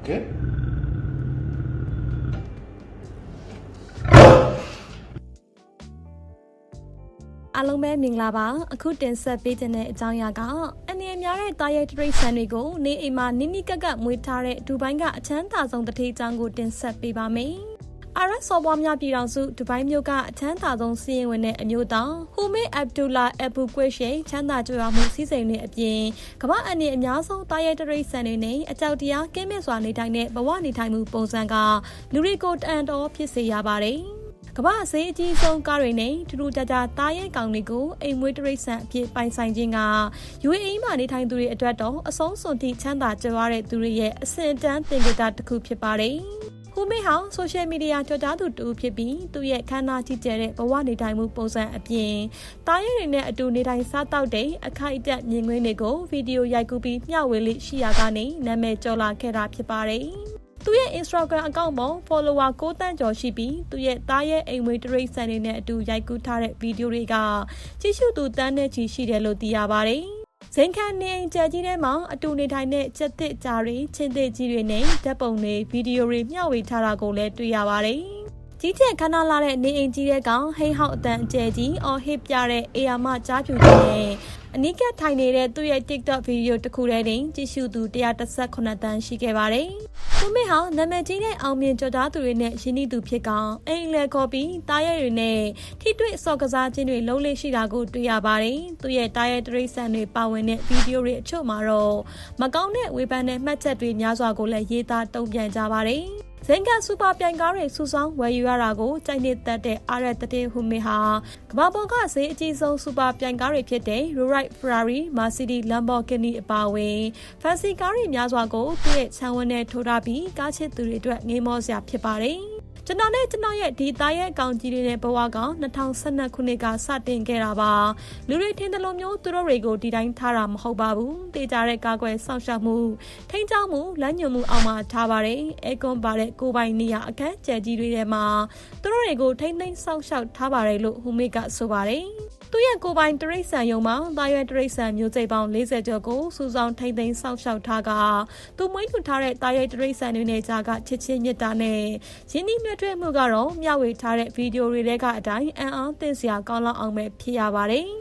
Okay? အားလုံးပဲမင်္ဂလာပါအခုတင်ဆက်ပေးခြင်းတဲ့အကြောင်းအရာကအနေအများတဲ့တာရဲတရိတ်ဆန်တွေကိုနေအိမ်မှာနိနိကက်ကက်မွေးထားတဲ့ဒူဘိုင်းကအချမ်းသာဆုံးတတိအကြောင်းကိုတင်ဆက်ပေးပါမယ် အာရဆော်ပွားများပြည်တော်စုဒူဘိုင်းမြို့ကအချမ်းသာဆုံးစီးရင်ဝင်တဲ့အမျိုးသားဟူမေအဗ်ဒူလာအဘူကွေရှိချမ်းသာကြွယ်ဝမှုစီးစိမ်တွေအပြင်ကမ္ဘာအနေအများဆုံးတာရဲတရိတ်ဆန်တွေနဲ့အကြောက်တရားကင်းမဲ့စွာနေထိုင်တဲ့ဘဝနေထိုင်မှုပုံစံကလူတွေကိုတန်တော်ဖြစ်စေရပါတယ်ကမ္ဘာအစေးအကြီးဆုံးကားတွေနဲ့ထူးထူးခြားခြားတားရဲကောင်တွေကိုအိမ်မွေးတရိတ်ဆန်အဖြစ်ပိုင်ဆိုင်ခြင်းက UAE မှာနေထိုင်သူတွေအတွက်တော့အဆုံးစွန်ထိချမ်းသာကြွားတဲ့သူတွေရဲ့အဆင့်အတန်းသင်္ကေတတစ်ခုဖြစ်ပါတယ်။ ဟူမေဟောင်ဆိုရှယ်မီဒီယာကြော်ကြားသူတူဖြစ်ပြီးသူ့ရဲ့ခန္ဓာကြီးကျယ်တဲ့ဘဝနေထိုင်မှုပုံစံအပြင်တားရဲတွေနဲ့အတူနေထိုင်စားတောက်တဲ့အခိုက်အတန့်မြင်ကွင်းတွေကိုဗီဒီယိုရိုက်ကူးပြီးမျှဝေလိရှိရာကနေနာမည်ကျော်လာခဲ့တာဖြစ်ပါတယ်။သူ့ရဲ့ Instagram အကောင့်ပေါ် follower 6တန်းကျော်ရှိပြီးသူ့ရဲ့သားရဲ့အိမ်မွေးတရိတ်ဆန်တွေနဲ့အတူရိုက်ကူးထားတဲ့ဗီဒီယိုတွေကကြည့်ရှုသူတန်းနဲ့ချီရှိတယ်လို့သိရပါတယ်။ ဇင်ခံနေအိမ်ကျဲကြီးထဲမှာအတူနေထိုင်တဲ့ကြက်သစ်ကြားတွေချင်းသစ်ကြီးတွေနဲ့ဓာတ်ပုံတွေဗီဒီယိုတွေမျှဝေထားတာကိုလည်းတွေ့ရပါတယ်။ကြီးကျယ်ခမ်းနားလာတဲ့နေအိမ်ကြီးတဲ့ကောင်ဟိဟောက်အတန်အကျယ်ကြီးအော်ဟစ်ပြတဲ့အေယာမကြားပြူကြီးနဲ့အနီးကပ်ထိုင်နေတဲ့သူ့ရဲ့ TikTok ဗီဒီယိုတစ်ခုတည်းတင်ကြည့်ရှုသူ118တန်းရှိခဲ့ပါတယ်။ သူမေဟာနာမည်ကြီးတဲ့အောင်မြင်ကြော်ကြားသူတွေနဲ့ရင်းနှီးသူဖြစ်ကောင်အိမ်လေကော်ပီတားရဲတွေနဲ့ထိတွေ့စော်ကစားခြင်းတွေလုံးလေးရှိတာကိုတွေ့ရပါတယ်။သူရဲ့တားရဲတရိတ်ဆန်တွေပါဝင်တဲ့ဗီဒီယိုတွေအချို့မှာတော့မကောင်းတဲ့ဝေဖန်တဲ့မှတ်ချက်တွေများစွာကိုလည်းရေးသားတုံ့ပြန်ကြပါတယ်။ ဇင်ကန်စူပါပြိုင်ကားတွေစူဆောင်းဝယ်ယူရတာကိုကြိုက်နေတတ်တဲ့အားရတတဲ့ဟူမီဟာကမ္ဘာပေါ်ကဈေးအကြီးဆုံးစူပါပြိုင်ကားတွေဖြစ်တဲ့ Rolls Ferrari, Mercedes, Lamborghini အပါအဝင် fancy ကားတွေများစွာကိုသူ့ရဲ့ခြံဝန်းထဲထိုးထားပြီးကားချစ်သူတွေအတွက်ငေးမောစရာဖြစ်ပါတယ်။ ကျွန်တော်နဲ့ကျွန်တော်ရဲ့ဒီသားရဲ့အကောင်ကြီးတွေနဲ့ဘဝက2012ခုနှစ်ကစတင်ခဲ့တာပါလူတွေထင်တယ်လို့မျိုးသူတို့တွေကိုဒီတိုင်းထားတာမဟုတ်ပါဘူးတေးကြတဲ့ကာကွယ်စောင့်ရှောက်မှုထိန်းချောင်းမှုလမ်းညွှန်မှုအောက်မှာထားပါတယ်အဲကွန်ပါတဲ့ကိုပိုင်နေရအခန်းကျယ်ကြီးတွေထဲမှာသူတို့တွေကိုထိန်းသိမ်းစောင့်ရှောက်ထားပါတယ်လို့ဟူမေကဆိုပါတယ် သူရဲ့ကိုပိုင်တရိษံယုံမှာသားရွယ်တရိษံမျိုးစိတ်ပေါင်း40ကျော်ကိုစူဆောင်းထိမ့်သိမ်းစောင့်ရှောက်ထားကသူမွေးမြူထားတဲ့သားရွယ်တရိษံတွေနဲ့ကြားကချစ်ချင်းမြတ်တာနဲ့ရင်းနှီးမြတ်ထွေးမှုကတော့မျှဝေထားတဲ့ဗီဒီယိုတွေထဲကအတိုင်းအံ့အားသင့်စရာကောင်းလောက်အောင်ပဲဖြစ်ရပါတယ်။